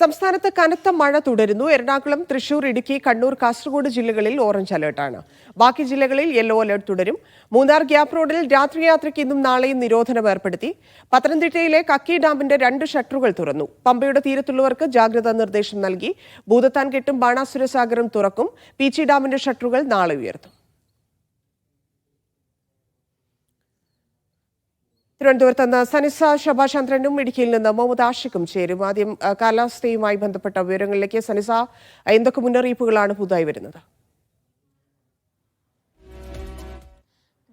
സംസ്ഥാനത്ത് കനത്ത മഴ തുടരുന്നു. എറണാകുളം തൃശൂർ ഇടുക്കി കണ്ണൂർ കാസർഗോഡ് ജില്ലകളിൽ ഓറഞ്ച് അലേർട്ടാണ് ബാക്കി ജില്ലകളിൽ യെല്ലോ അലേർട്ട് തുടരും. മൂന്നാർ ഗ്യാപ് റോഡിൽ രാത്രിയാത്രയ്ക്ക് ഇന്നും നാളെയും നിരോധനം ഏർപ്പെടുത്തി. പത്തനംതിട്ടയിലെ കക്കി ഡാമിന്റെ രണ്ട് ഷട്ടറുകൾ തുറന്നു. പമ്പയുടെ തീരത്തുള്ളവർക്ക് ജാഗ്രതാ നിർദ്ദേശം നൽകി. ഭൂതത്താൻകെട്ടും ബാണാസുര സാഗറും തുറക്കും. പീച്ചി ഡാമിന്റെ ഷട്ടറുകൾ നാളെ ഉയർത്തും. തിരുവനന്തപുരത്ത് നിന്ന് സനിസ ശോഭാചന്ദ്രനും ഇടുക്കിയിൽ നിന്ന് മുഹമ്മദ് ആഷിഖും ചേരും. ആദ്യം കാലാവസ്ഥയുമായി ബന്ധപ്പെട്ട വിവരങ്ങളിലേക്ക് സനിസ എന്തൊക്കെ മുന്നറിയിപ്പുകളാണ് പുതുതായി വരുന്നത്?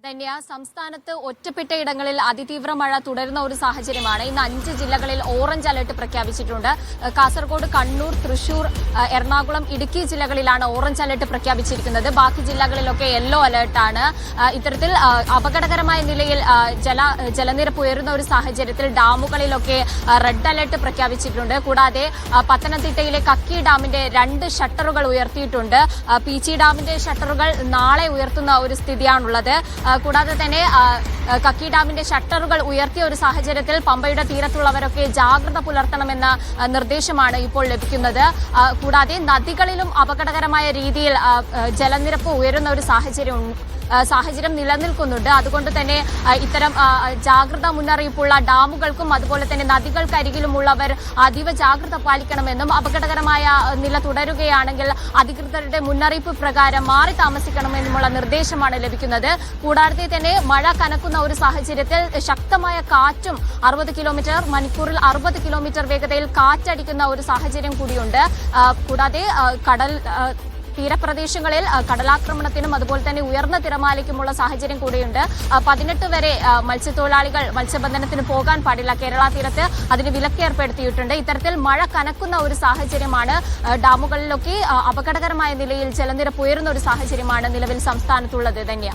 ധന്യ സംസ്ഥാനത്ത് ഒറ്റപ്പെട്ട ഇടങ്ങളിൽ അതിതീവ്ര മഴ തുടരുന്ന ഒരു സാഹചര്യമാണ്. ഇന്ന് അഞ്ച് ജില്ലകളിൽ ഓറഞ്ച് അലർട്ട് പ്രഖ്യാപിച്ചിട്ടുണ്ട്. കാസർഗോഡ് കണ്ണൂർ തൃശൂർ എറണാകുളം ഇടുക്കി ജില്ലകളിലാണ് ഓറഞ്ച് അലർട്ട് പ്രഖ്യാപിച്ചിരിക്കുന്നത്. ബാക്കി ജില്ലകളിലൊക്കെ യെല്ലോ അലർട്ടാണ്. ഇത്തരത്തിൽ അപകടകരമായ നിലയിൽ ജല ജലനിരപ്പ് ഉയരുന്ന ഒരു സാഹചര്യത്തിൽ ഡാമുകളിലൊക്കെ റെഡ് അലർട്ട് പ്രഖ്യാപിച്ചിട്ടുണ്ട്. കൂടാതെ പത്തനംതിട്ടയിലെ കക്കി ഡാമിന്റെ രണ്ട് ഷട്ടറുകൾ ഉയർത്തിയിട്ടുണ്ട്. പി ഡാമിന്റെ ഷട്ടറുകൾ നാളെ ഉയർത്തുന്ന ഒരു സ്ഥിതിയാണുള്ളത്. കൂടാതെ തന്നെ കക്കി ഡാമിന്റെ ഷട്ടറുകൾ ഉയർത്തിയ ഒരു സാഹചര്യത്തിൽ പമ്പയുടെ തീരത്തുള്ളവരൊക്കെ ജാഗ്രത പുലർത്തണമെന്ന നിർദ്ദേശമാണ് ഇപ്പോൾ ലഭിക്കുന്നത് കൂടാതെ നദികളിലും അപകടകരമായ രീതിയിൽ ജലനിരപ്പ് ഉയരുന്ന ഒരു സാഹചര്യം. സാഹചര്യം നിലനിൽക്കുന്നുണ്ട് അതുകൊണ്ട് തന്നെ ഇത്തരം ജാഗ്രതാ മുന്നറിയിപ്പുള്ള ഡാമുകൾക്കും അതുപോലെ തന്നെ നദികൾക്കരികിലുമുള്ളവർ അതീവ ജാഗ്രത പാലിക്കണമെന്നും അപകടകരമായ നില തുടരുകയാണെങ്കിൽ അധികൃതരുടെ മുന്നറിയിപ്പ് പ്രകാരം മാറി താമസിക്കണമെന്നുമുള്ള നിർദ്ദേശമാണ് ലഭിക്കുന്നത് കൂടാതെ തന്നെ മഴ കനക്കുന്ന ഒരു സാഹചര്യത്തിൽ ശക്തമായ കാറ്റും അറുപത് കിലോമീറ്റർ മണിക്കൂറിൽ അറുപത് കിലോമീറ്റർ വേഗതയിൽ കാറ്റടിക്കുന്ന ഒരു സാഹചര്യം കൂടിയുണ്ട്. കൂടാതെ കടൽ തീരപ്രദേശങ്ങളിൽ കടലാക്രമണത്തിനും അതുപോലെ തന്നെ ഉയർന്ന തിരമാലയ്ക്കുമുള്ള സാഹചര്യം കൂടിയുണ്ട്. പതിനെട്ട് വരെ മത്സ്യത്തൊഴിലാളികൾ മത്സ്യബന്ധനത്തിന് പോകാൻ പാടില്ല. കേരള തീരത്ത് അതിന് വിലക്ക് ഏർപ്പെടുത്തിയിട്ടുണ്ട്. ഇത്തരത്തിൽ മഴ കനക്കുന്ന ഒരു സാഹചര്യമാണ് ഡാമുകളിലൊക്കെ അപകടകരമായ നിലയിൽ ജലനിരപ്പ് ഉയരുന്ന ഒരു സാഹചര്യമാണ് നിലവിൽ സംസ്ഥാനത്തുള്ളത്. ധന്യ